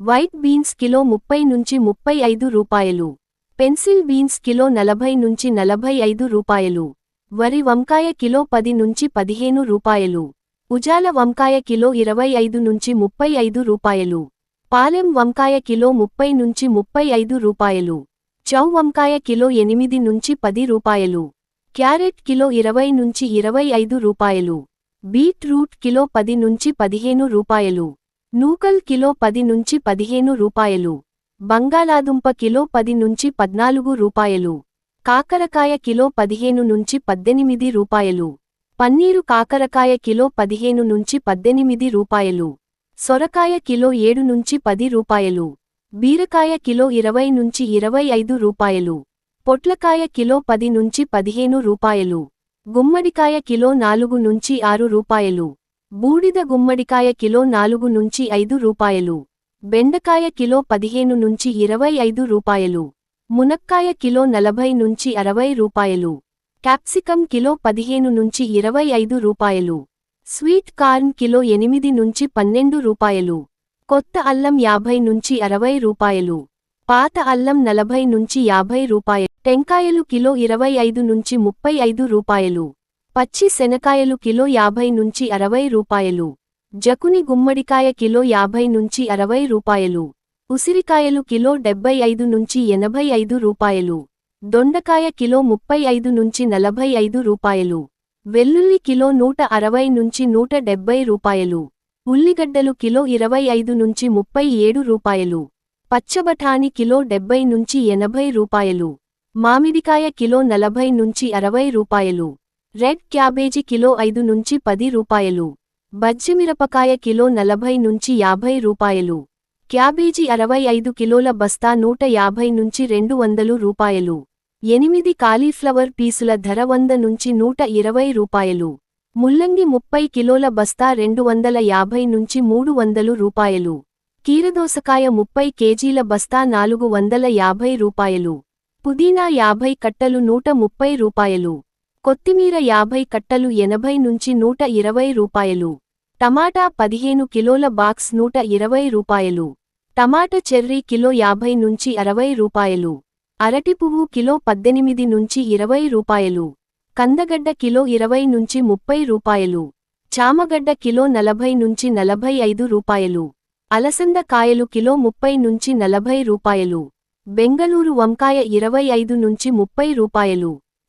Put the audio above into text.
White beans kilo ముప్పై నుంచి ముప్పై ఐదు రూపాయలు. పెన్సిల్ బీన్స్ కిలో నలభై నుంచి నలభై ఐదు రూపాయలు. వరి వంకాయ కిలో పది నుంచి పదిహేను రూపాయలు. ఉజాల వంకాయ కిలో ఇరవై ఐదు నుంచి ముప్పై ఐదు రూపాయలు. పాలెం వంకాయ కిలో ముప్పై నుంచి ముప్పై ఐదు రూపాయలు. చౌ వంకాయ కిలో ఎనిమిది నుంచి పది రూపాయలు. క్యారెట్ కిలో ఇరవై నుంచి ఇరవై ఐదు రూపాయలు. బీట్రూట్ కిలో పది నుంచి పదిహేను రూపాయలు. నూకల్ కిలో పది నుంచి పదిహేను రూపాయలు. బంగాళాదుంప కిలో పది నుంచి పద్నాలుగు రూపాయలు. కాకరకాయ కిలో పదిహేను నుంచి పద్దెనిమిది రూపాయలు. పన్నీరు కాకరకాయ కిలో పదిహేను నుంచి పద్దెనిమిది రూపాయలు. సొరకాయ కిలో ఏడు నుంచి పది రూపాయలు. బీరకాయ కిలో ఇరవై నుంచి ఇరవై ఐదు రూపాయలు. పొట్లకాయ కిలో పది నుంచి పదిహేను రూపాయలు. గుమ్మడికాయ కిలో నాలుగు నుంచి ఆరు రూపాయలు. బూడిద గుమ్మడికాయ కిలో నాలుగు నుంచి ఐదు రూపాయలు. బెండకాయ కిలో పదిహేను నుంచి ఇరవై ఐదు రూపాయలు. మునక్కాయ కిలో నలభై నుంచి అరవై రూపాయలు. క్యాప్సికం కిలో పదిహేను నుంచి ఇరవై ఐదు రూపాయలు. స్వీట్ కార్న్ కిలో ఎనిమిది నుంచి పన్నెండు రూపాయలు. కొత్త అల్లం యాభై నుంచి అరవై రూపాయలు. పాత అల్లం నలభై నుంచి యాభై రూపాయలు. టెంకాయలు కిలో ఇరవై ఐదు నుంచి ముప్పై ఐదు రూపాయలు. పచ్చి శనకాయలు కిలో యాభై నుంచి అరవై రూపాయలు. జకుని గుమ్మడికాయ కిలో యాభై నుంచి అరవై రూపాయలు. ఉసిరికాయలు కిలో డెబ్బై ఐదు నుంచి ఎనభై ఐదు రూపాయలు. దొండకాయ కిలో ముప్పై ఐదు నుంచి నలభై ఐదు రూపాయలు. వెల్లుల్లి కిలో నూట అరవై నుంచి నూట డెబ్బై రూపాయలు. ఉల్లిగడ్డలు కిలో ఇరవై ఐదు నుంచి ముప్పై ఏడు రూపాయలు. పచ్చబఠాని కిలో డెబ్బై నుంచి ఎనభై రూపాయలు. మామిడికాయ కిలో నలభై నుంచి అరవై రూపాయలు. రెడ్ క్యాబేజీ కిలో ఐదు నుంచి పది రూపాయలు. బజ్జిమిరపకాయ కిలో నలభై నుంచి యాభై రూపాయలు. క్యాబేజీ అరవై ఐదు కిలోల బస్తా నూట యాభై నుంచి రెండు వందలు రూపాయలు. ఎనిమిది కాలీఫ్లవర్ పీసుల ధర వంద నుంచి నూట ఇరవై రూపాయలు. ముల్లంగి ముప్పై కిలోల బస్తా రెండు వందల యాభై నుంచి మూడు వందలు రూపాయలు. కీరదోసకాయ ముప్పై కేజీల బస్తా నాలుగు వందల యాభై రూపాయలు. పుదీనా యాభై కట్టలు నూట ముప్పై రూపాయలు. కొత్తిమీర యాభై కట్టలు ఎనభై నుంచి నూట ఇరవై రూపాయలు. టమాటా పదిహేను కిలోల బాక్స్ నూట ఇరవై రూపాయలు. టమాట చెర్రీ కిలో యాభై నుంచి అరవై రూపాయలు. అరటి పువ్వు కిలో పద్దెనిమిది నుంచి ఇరవై రూపాయలు. కందగడ్డ కిలో ఇరవై నుంచి ముప్పై రూపాయలు. చామగడ్డ కిలో నలభై నుంచి నలభై ఐదు రూపాయలు. అలసంద కాయలు కిలో ముప్పై నుంచి నలభై రూపాయలు. బెంగళూరు వంకాయ ఇరవై ఐదు నుంచి ముప్పై రూపాయలు.